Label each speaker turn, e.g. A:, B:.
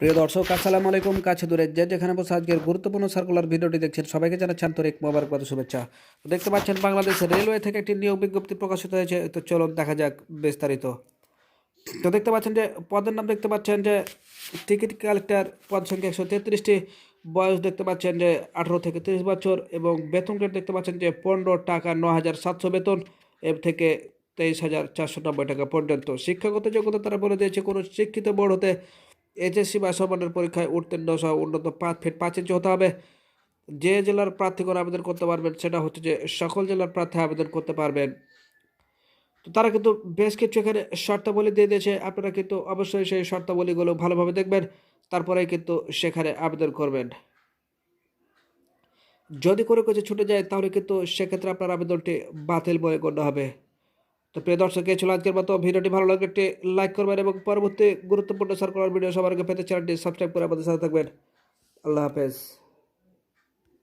A: প্রিয় দর্শক, আসসালামু আলাইকুম। কাছে দূরে যে যেখানে বসে আজকের গুরুত্বপূর্ণ সার্কুলার ভিডিওটি দেখছেন। সবাইকে জানাচ্ছি আন্তরিক মোবারকবাদ শুভেচ্ছা। দেখতে পাচ্ছেন বাংলাদেশের রেলওয়ে থেকে একটি নিয়োগ বিজ্ঞপ্তি প্রকাশিত হয়েছে। তো চলুন দেখা যাক বিস্তারিত। তো দেখতে পাচ্ছেন যে, পদের নাম দেখতে পাচ্ছেন যে টিকিট কালেক্টর পদ সংখ্যা একশো তেত্রিশটি, বয়স দেখতে পাচ্ছেন যে, আঠেরো থেকে তিরিশ বছর এবং বেতন রেট দেখতে পাচ্ছেন যে, পনেরো টাকা ন হাজার সাতশো বেতন এর থেকে তেইশ হাজার চারশো নব্বই টাকা পর্যন্ত। শিক্ষাগত যোগ্যতা তারা বলে দিয়েছে, কোনো শিক্ষিত বোর্ড হতে এইচএসসি বা সমানের পরীক্ষায় উত্তীর্ণ সহ উন্নত পাঁচ ফিট পাঁচ ইঞ্চি হতে হবে। যে জেলার প্রার্থীগণ আবেদন করতে পারবেন, সেটা হচ্ছে যে সকল জেলার প্রার্থী আবেদন করতে পারবেন। তো তারা কিন্তু বেশ কিছু এখানে শর্তাবলী দিয়ে দিয়েছে। আপনারা কিন্তু অবশ্যই সেই শর্তাবলীগুলো ভালোভাবে দেখবেন, তারপরেই কিন্তু সেখানে আবেদন করবেন। যদি কোনো কিছু ছুটে যায়, তাহলে কিন্তু সেক্ষেত্রে আপনার আবেদনটি বাতিল বলে গণ্য হবে। তো প্রিয় দর্শক, এই ছিল আজকের মতো। ভিডিওটি ভালো লাগলে একটি লাইক করবেন এবং পরবর্তী গুরুত্বপূর্ণ সার্কুলার ভিডিও সবার পেতে চ্যানেলটি সাবস্ক্রাইব করে আমাদের সাথে থাকবেন। আল্লাহ হাফেজ।